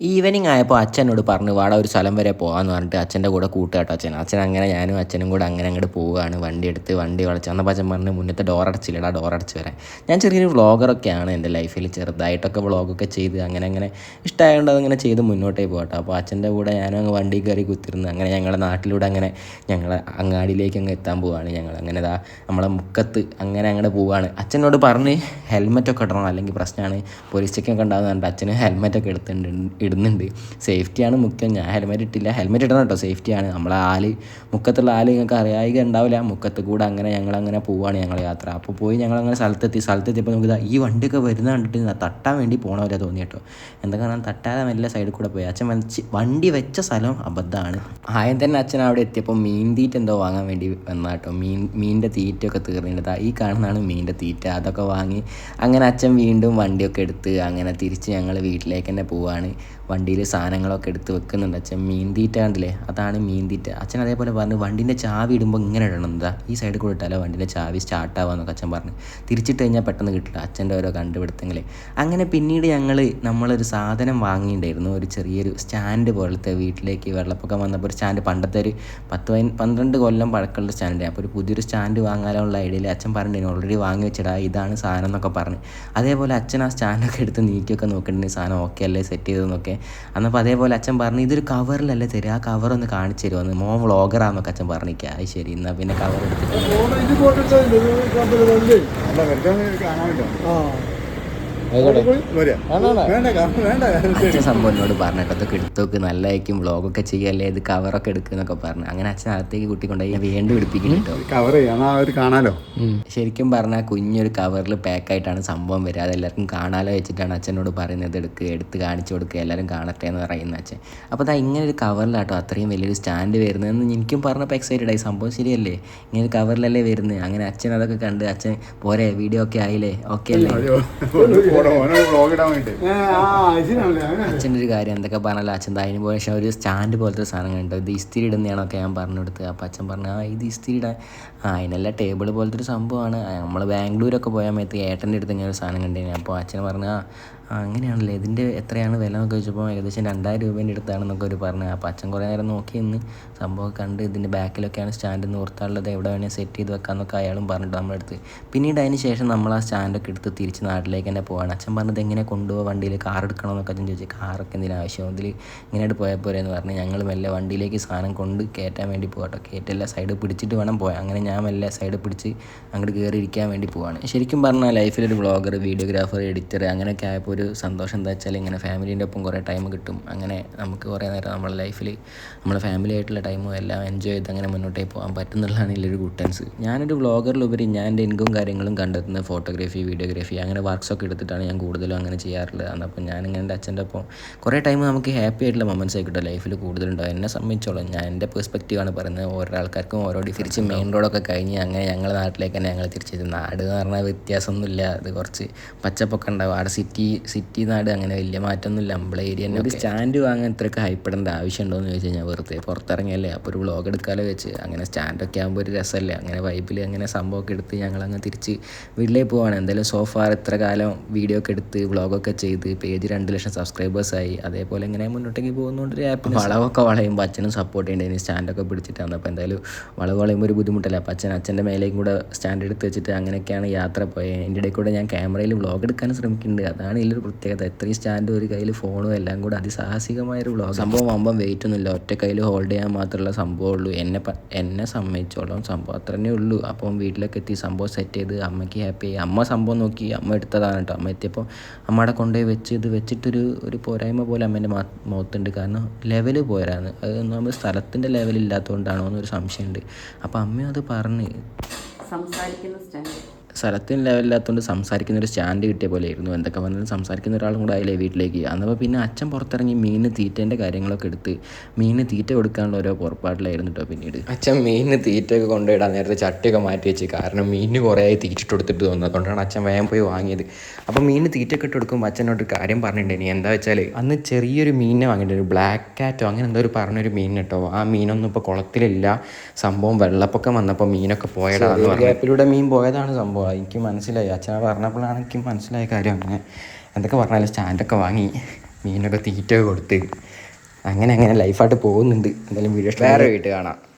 Evening ആയപ്പോൾ അച്ഛനോട് പറഞ്ഞു വാട ഒരു സ്ഥലം വരെ പോകാമെന്ന് പറഞ്ഞിട്ട് അച്ഛന്റെ കൂടെ കൂട്ടുകാട്ടോ അച്ഛൻ അച്ഛൻ അങ്ങനെ ഞാനും അച്ഛനും കൂടെ അങ്ങനെ അങ്ങോട്ട് പോവുകയാണ് വണ്ടി എടുത്ത് വണ്ടി വളച്ച്. അന്നപ്പോൾ അച്ഛൻ പറഞ്ഞു മുന്നത്തെ ഡോർ അടച്ചില്ലടാ ഡോർ അടച്ച് വരാൻ. ഞാൻ ചെറിയൊരു വ്ളോഗറൊക്കെയാണ് എന്റെ ലൈഫിൽ ചെറുതായിട്ടൊക്കെ വ്ളോഗൊക്കെ ചെയ്ത് അങ്ങനെ അങ്ങനെ ഇഷ്ടമായതുകൊണ്ട് അതങ്ങനെ ചെയ്ത് മുന്നോട്ടേ പോകട്ടോ അപ്പോൾ അച്ഛന്റെ കൂടെ ഞാനും അങ്ങ് വണ്ടി കയറി കുത്തിരുന്ന് അങ്ങനെ ഞങ്ങളുടെ നാട്ടിലൂടെ അങ്ങനെ ഞങ്ങളെ അങ്ങാടിയിലേക്ക് അങ്ങ് എത്താൻ പോവുകയാണ് ഞങ്ങൾ. അങ്ങനെ ഇതാ നമ്മളെ മുക്കത്ത് അങ്ങനെ അങ്ങോട്ട് പോവുകയാണ് അച്ഛനോട് പറഞ്ഞ് ഹെൽമെറ്റൊക്കെ ഇടണം അല്ലെങ്കിൽ പ്രശ്നമാണ് പോലീസ് ചെക്കൊക്കെ ഉണ്ടാകുന്നുണ്ട് അച്ഛന് ഹെൽമെറ്റൊക്കെ എടുത്തിട്ടുണ്ട് ഇടുന്നുണ്ട്. സേഫ്റ്റിയാണ് മുഖ്യം. ഞാൻ ഹെൽമെറ്റ് ഇട്ടില്ല. ഹെൽമെറ്റ് ഇടണം കേട്ടോ. സേഫ്റ്റിയാണ്. നമ്മളെ ആൽ മുക്കത്തുള്ള ആൽ നിങ്ങൾക്ക് അറിയായിക ഉണ്ടാവില്ല. മുക്കത്ത് കൂടെ അങ്ങനെ ഞങ്ങൾ അങ്ങനെ പോവുകയാണ് ഞങ്ങൾ യാത്ര. അപ്പോൾ പോയി ഞങ്ങൾ അങ്ങനെ സ്ഥലത്തെത്തി. സ്ഥലത്തെത്തിയപ്പോൾ നമുക്ക് ഈ വണ്ടിയൊക്കെ വരുന്ന കണ്ടിട്ട് തട്ടാൻ വേണ്ടി പോകണവരെ തോന്നി കേട്ടോ. എന്താ കാരണം തട്ടാതെ മെല്ലെ സൈഡിൽ കൂടെ പോയി. അച്ഛൻ വലിച്ച് വണ്ടി വെച്ച സ്ഥലം അബദ്ധമാണ് ആദ്യം തന്നെ അച്ഛൻ അവിടെ എത്തിയപ്പോൾ മീൻ തീറ്റ എന്തോ വാങ്ങാൻ വേണ്ടി വന്ന കേട്ടോ. മീൻ മീനിന്റെ തീറ്റയൊക്കെ തീർന്നിട്ട് ഈ കാണുന്നതാണ് മീനിന്റെ തീറ്റ. അതൊക്കെ വാങ്ങി അങ്ങനെ അച്ഛൻ വീണ്ടും വണ്ടിയൊക്കെ എടുത്ത് അങ്ങനെ തിരിച്ച് ഞങ്ങൾ വീട്ടിലേക്ക് തന്നെ പോവാണ്. വണ്ടിയിൽ സാധനങ്ങളൊക്കെ എടുത്ത് വെക്കുന്നുണ്ട്. അച്ഛൻ മീൻ തീറ്റ കണ്ടില്ലേ? അതാണ് മീൻ തീറ്റ. അച്ഛൻ അതേപോലെ പറഞ്ഞു വണ്ടീന്റെ ചാവി ഇടുമ്പോൾ ഇങ്ങനെ ഇടണം. എന്താ ഈ സൈഡിൽ കൂടെ ഇട്ടാലോ വണ്ടീന്റെ ചാവി സ്റ്റാർട്ട് ആവാന്നൊക്കെ അച്ഛൻ പറഞ്ഞു. തിരിച്ചിട്ട് കഴിഞ്ഞാൽ പെട്ടെന്ന് കിട്ടില്ല. അച്ഛന്റെ ഓരോ കണ്ടുപിടുത്തങ്ങളെ. അങ്ങനെ പിന്നീട് ഞങ്ങൾ നമ്മളൊരു സാധനം വാങ്ങിയിട്ടുണ്ടായിരുന്നു. ഒരു ചെറിയൊരു സ്റ്റാൻഡ് പോലത്തെ വീട്ടിലേക്ക് വെള്ളപ്പൊക്കം വന്നപ്പോൾ ഒരു സ്റ്റാൻഡ്. പണ്ടത്തെ ഒരു പത്ത് പന്ത്രണ്ട് കൊല്ലം പഴക്കമുള്ള സ്റ്റാൻഡ്. അപ്പോൾ ഒരു പുതിയൊരു സ്റ്റാൻഡ് വാങ്ങാനുള്ള ഐഡിയയിൽ അച്ഛൻ പറഞ്ഞിട്ടുണ്ടെങ്കിൽ ഓൾറെഡി വാങ്ങി വെച്ചിടാ ഇതാണ് സാധനം എന്നൊക്കെ പറഞ്ഞു. അതേപോലെ അച്ഛൻ ആ സ്റ്റാൻഡൊക്കെ എടുത്ത് നീക്കിയൊക്കെ നോക്കിയിട്ടുണ്ടെങ്കിൽ സാധനം ഓക്കെ അല്ലേ? സെറ്റ് ചെയ്തതെന്നൊക്കെ അന്നപ്പോൾ അതേപോലെ അച്ഛൻ പറഞ്ഞു ഇതൊരു കവറിലല്ലേ തരിക ആ കവർ ഒന്ന് കാണിച്ചു തരുമെന്ന് മോ വ്ളോഗറാന്നൊക്കെ അച്ഛൻ പറഞ്ഞിരിക്കുക അത് ശരി എന്നാൽ പിന്നെ കവർ എടുത്തിട്ട് അച്ഛൻ സംഭവം എന്നോട് പറഞ്ഞു കേട്ടോ അതൊക്കെ എടുത്തോക്ക് നല്ലതായിരിക്കും വ്ളോഗൊക്കെ ചെയ്യല്ലേ ഇത് കവറൊക്കെ എടുക്കുന്നൊക്കെ പറഞ്ഞു. അങ്ങനെ അച്ഛൻ അകത്തേക്ക് കൂട്ടിക്കൊണ്ടുപോയി ഞാൻ വീണ്ടും എടുപ്പിക്കുന്നുണ്ടോ കവർ കാണാലോ? ശരിക്കും പറഞ്ഞാൽ കുഞ്ഞൊരു കവറിൽ പാക്കായിട്ടാണ് സംഭവം വരിക. അതെല്ലാവർക്കും കാണാലോ വെച്ചിട്ടാണ് അച്ഛനോട് പറയുന്നത് എടുക്കുക എടുത്ത് കാണിച്ചു കൊടുക്കുക എല്ലാവരും കാണട്ടെ എന്ന് പറയുന്ന അച്ഛൻ. അപ്പോൾ അതാ ഇങ്ങനെ ഒരു കവറിലാട്ടോ അത്രയും വലിയൊരു സ്റ്റാൻഡ് വരുന്നതെന്ന് എനിക്കും പറഞ്ഞപ്പോൾ എക്സൈറ്റഡ് ആയി. സംഭവം ശരിയല്ലേ? ഇങ്ങനെ ഒരു കവറിലല്ലേ വരുന്നത്. അങ്ങനെ അച്ഛൻ അതൊക്കെ കണ്ട് അച്ഛൻ പോരെ വീഡിയോ ഒക്കെ ആയില്ലേ? ഓക്കെ അല്ലേ? അച്ഛന്റെ ഒരു കാര്യം എന്തൊക്കെ പറഞ്ഞാലും അച്ഛൻ അതിന് പോയ ഒരു സ്റ്റാൻഡ് പോലത്തെ ഒരു സാധനം കണ്ടു ഇത് ഇസ്തിരി ഇടുന്നതാണൊക്കെ ഞാൻ പറഞ്ഞു കൊടുത്ത് അപ്പോൾ അച്ഛൻ പറഞ്ഞു ആ ഇത് ഇസ്തിരി ഇടാൻ. ആ അതിനല്ല ടേബിൾ പോലത്തെ ഒരു സംഭവമാണ് നമ്മൾ ബാംഗ്ലൂരൊക്കെ പോയാൽ മേത്ത് ഏട്ടന്റെ അടുത്ത് ഇങ്ങനെ ഒരു സാധനം കണ്ടിരുന്നു അപ്പോൾ അച്ഛൻ പറഞ്ഞു ആ അങ്ങനെയാണല്ലേ. ഇതിന്റെ എത്രയാണ് വില എന്നൊക്കെ ചോദിച്ചപ്പോൾ ഏകദേശം രണ്ടായിരം രൂപേന്റെ അടുത്താണെന്നൊക്കെ ഒരു പറഞ്ഞു. അപ്പോൾ അച്ഛൻ കുറേ നേരം നോക്കി നിന്ന് സംഭവം കണ്ട് ഇതിന്റെ ബാക്കിലൊക്കെയാണ് സ്റ്റാൻഡ് നിർത്താനുള്ളത് എവിടെ വേണേൽ സെറ്റ് ചെയ്ത് വെക്കാമെന്നൊക്കെ അയാളും പറഞ്ഞിട്ട് നമ്മുടെ പിന്നീട് അതിന് ശേഷം നമ്മൾ ആ സ്റ്റാൻഡൊക്കെ എടുത്ത് തിരിച്ച് നാട്ടിലേക്ക് തന്നെ പോവാണ്. അച്ഛൻ പറഞ്ഞത് എങ്ങനെ കൊണ്ടുപോകാൻ വണ്ടിയിൽ കാർ എടുക്കണമെന്നൊക്കെ അച്ഛൻ ചോദിച്ചു. കാറൊക്കെ എന്തിനാ ആവശ്യം? ഇതിൽ ഇങ്ങനെയായിട്ട് പോയാൽ പോരെ എന്ന് പറഞ്ഞ് ഞങ്ങൾ മെല്ലെ വണ്ടിയിലേക്ക് സാധനം കൊണ്ട് കയറ്റാൻ വേണ്ടി പോകട്ടോ കയറ്റല്ല സൈഡ് പിടിച്ചിട്ട് വേണം പോയാൽ അങ്ങനെ ഞാൻ മെല്ലെ സൈഡ് പിടിച്ച് അങ്ങോട്ട് കയറി ഇരിക്കാൻ വേണ്ടി പോവാണ്. ശരിക്കും പറഞ്ഞാൽ ലൈഫിലൊരു വ്ളോഗർ വീഡിയോഗ്രാഫർ എഡിറ്റർ അങ്ങനെയൊക്കെ ആയപ്പോൾ ഒരു സന്തോഷം എന്താ വെച്ചാൽ ഇങ്ങനെ ഫാമിലീന്റെ ഒപ്പം കുറേ ടൈം കിട്ടും. അങ്ങനെ നമുക്ക് കുറേ നേരം നമ്മുടെ ലൈഫിൽ നമ്മുടെ ഫാമിലി ആയിട്ടുള്ള ടൈമും എല്ലാം എൻജോയ് ചെയ്ത് അങ്ങനെ മുന്നോട്ടേ പോകാൻ പറ്റുന്നുള്ളതാണ് ഇതിലൊരു ഗുട്ടൻസ് ഞാനൊരു വ്ളോഗറിലുപരി ഞാൻ എന്റെ ഇൻകം കാര്യങ്ങളും കണ്ടെത്തുന്നത് ഫോട്ടോഗ്രാഫി വീഡിയോഗ്രാഫി അങ്ങനെ വർക്ക്സൊക്കെ എടുത്തിട്ടാണ് ഞാൻ കൂടുതലും അങ്ങനെ ചെയ്യാറുള്ളത്. അന്നപ്പോൾ ഞാനിങ്ങനെ എന്റെ അച്ഛന്റെ ഒപ്പം കുറേ ടൈം നമുക്ക് ഹാപ്പി ആയിട്ടുള്ള മൊമെന്റ്സ് ആയിക്കോട്ടെ ലൈഫിൽ കൂടുതലുണ്ടാവും. എന്നെ സംബന്ധിച്ചോളം ഞാൻ എന്റെ പെർസ്പെക്റ്റീവാണ് പറയുന്നത്. ഓരോ ആൾക്കാർക്കും ഓരോ തിരിച്ച് മെയിൻ റോഡൊക്കെ കഴിഞ്ഞ് അങ്ങനെ ഞങ്ങളുടെ നാട്ടിലേക്ക് തന്നെ ഞങ്ങൾ തിരിച്ചെത്തി നാട് എന്ന് പറഞ്ഞാൽ വ്യത്യാസമൊന്നുമില്ല. അത് കുറച്ച് പച്ചപ്പൊക്കെ ഉണ്ടാവും. അവിടെ സിറ്റി സിറ്റി നാട് അങ്ങനെ വലിയ മാറ്റമൊന്നുമില്ല. നമ്മളെ ഏരിയ തന്നെ ഒരു സ്റ്റാൻഡ് വാങ്ങാൻ ഇത്രയൊക്കെ ഹൈപ്പെടേണ്ട ആവശ്യമുണ്ടോ എന്ന് ചോദിച്ചു കഴിഞ്ഞാൽ വെറുതെ. പുറത്തിറങ്ങിയല്ലേ? അപ്പോൾ ഒരു വ്ളോഗ് എടുക്കാലോ വെച്ച്. അങ്ങനെ സ്റ്റാൻഡൊക്കെ ആകുമ്പോൾ ഒരു രസമല്ലേ അങ്ങനെ വൈബിൽ അങ്ങനെ സംഭവമൊക്കെ എടുത്ത് ഞങ്ങൾ അങ്ങ് തിരിച്ച് വീട്ടിലേക്ക് പോവാണ്. എന്തായാലും സോഫാർ ഇത്ര കാലം വീഡിയോ ഒക്കെ എടുത്ത് വ്ളോഗൊക്കെ ചെയ്ത് പേജ് രണ്ട് ലക്ഷം സബ്സ്ക്രൈബേഴ്സായി അതേപോലെ ഇങ്ങനെ മുന്നോട്ടേക്ക് പോകുന്നതുകൊണ്ട് ഒരു ആപ്പ് വളവൊക്കെ വളയുമ്പോൾ അച്ഛനും സപ്പോർട്ട് ചെയ്യേണ്ടതിന് സ്റ്റാൻഡൊക്കെ പിടിച്ചിട്ടാണ് അപ്പോൾ എന്തായാലും വളവ് വളയുമ്പോൾ ഒരു ബുദ്ധിമുട്ടല്ല? അപ്പോൾ അച്ഛൻ അച്ഛന്റെ മേലേക്കും കൂടെ സ്റ്റാൻഡ് എടുത്ത് വെച്ചിട്ട് അങ്ങനെയൊക്കെയാണ് യാത്ര പോയത് എന്റെ ഇടയിൽ കൂടെ ഞാൻ ക്യാമറയിൽ വ്ളോഗ് എടുക്കാൻ ശ്രമിക്കുന്നുണ്ട്. അതാണ് ഇതിലൊരു പ്രത്യേകത. ഇത്രയും സ്റ്റാൻഡ് ഒരു കയ്യിൽ ഫോണും എല്ലാം കൂടെ അതിസാഹസികമായൊരു വ്ളോഗ്. സംഭവം ആകുമ്പം വെയിറ്റ് ഒന്നുമില്ല ഒറ്റ കയ്യിൽ ഹോൾഡ് ചെയ്യാൻ മാത്രമുള്ള സംഭവം ഉള്ളൂ എന്നെ എന്നെ സമ്മതിച്ചോളാം സംഭവം അത്ര തന്നെ ഉള്ളൂ. അപ്പം വീട്ടിലൊക്കെ എത്തി സംഭവം സെറ്റ് ചെയ്ത് അമ്മയ്ക്ക് ഹാപ്പി ആയി. അമ്മ സംഭവം നോക്കി. അമ്മ എടുത്തതാണ് കേട്ടോ അമ്മ എത്തിയപ്പോൾ അമ്മയുടെ കൊണ്ടുപോയി വെച്ച് ഇത് വെച്ചിട്ടൊരു ഒരു പോരായ്മ പോലെ അമ്മേന്റെ മുഖത്തുണ്ട്. കാരണം ലെവൽ പോരാന്ന്. അത് നമ്മൾ സ്ഥലത്തിന്റെ ലെവലില്ലാത്തതുകൊണ്ടാണോ എന്നൊരു സംശയമുണ്ട്. അപ്പോൾ അമ്മയും അത് പറഞ്ഞ് സംസാരിക്കുന്ന സ്റ്റാൻഡ്. സ്ഥലത്തിന് ലെവലില്ലാത്തതുകൊണ്ട് സംസാരിക്കുന്ന ഒരു സ്റ്റാൻഡ് കിട്ടിയ പോലെ ആയിരുന്നു. എന്തൊക്കെ പറഞ്ഞാലും സംസാരിക്കുന്ന ഒരാളും കൂടെ ആയില്ലേ വീട്ടിലേക്ക്? അന്നപ്പോൾ പിന്നെ അച്ഛൻ പുറത്തിറങ്ങി മീനിന് തീറ്റേന്റെ കാര്യങ്ങളൊക്കെ എടുത്ത് മീനിന് തീറ്റ കൊടുക്കാനുള്ള ഓരോ പുറപ്പാടിലായിരുന്നു കേട്ടോ പിന്നീട്. അച്ഛൻ മീനിന് തീറ്റയൊക്കെ കൊണ്ടുപോയിടാൻ നേരത്തെ ചട്ടിയൊക്കെ മാറ്റി വെച്ച് കാരണം മീനിന് കുറേ ആയി തീറ്റിട്ട് കൊടുത്തിട്ട് തോന്നുന്നത് അതുകൊണ്ടാണ് അച്ഛൻ വേഗം പോയി വാങ്ങിയത്. അപ്പോൾ മീനിന് തീറ്റയൊക്കെ ഇട്ട് കൊടുക്കുമ്പോൾ അച്ഛനോട് ഒരു കാര്യം പറഞ്ഞിട്ടുണ്ടായിരുന്നു. എന്താ വെച്ചാൽ അന്ന് ചെറിയൊരു മീനിനെ വാങ്ങിയിട്ടുണ്ട് ഒരു ബ്ലാക്ക് കാറ്റോ അങ്ങനെ എന്തോ ഒരു പറഞ്ഞൊരു മീൻ കേട്ടോ ആ മീനൊന്നും ഇപ്പോൾ കുളത്തിലില്ല. സംഭവം വെള്ളപ്പൊക്കം വന്നപ്പോൾ മീനൊക്കെ പറഞ്ഞു. ഗ്യാപ്പിലൂടെ മീൻ പോയതാണ് സംഭവം. എനിക്ക് മനസ്സിലായി. അച്ഛനെ പറഞ്ഞപ്പോഴാണ് എനിക്ക് മനസ്സിലായ കാര്യം അങ്ങനെ. എന്തൊക്കെ പറഞ്ഞാലും സ്റ്റാൻഡൊക്കെ വാങ്ങി. മീനൊക്കെ തീറ്റ കൊടുത്ത്. അങ്ങനെ അങ്ങനെ ലൈഫായിട്ട് പോകുന്നുണ്ട്. എന്തായാലും വീഡിയോ വേറെ വീട്ട് കാണാം.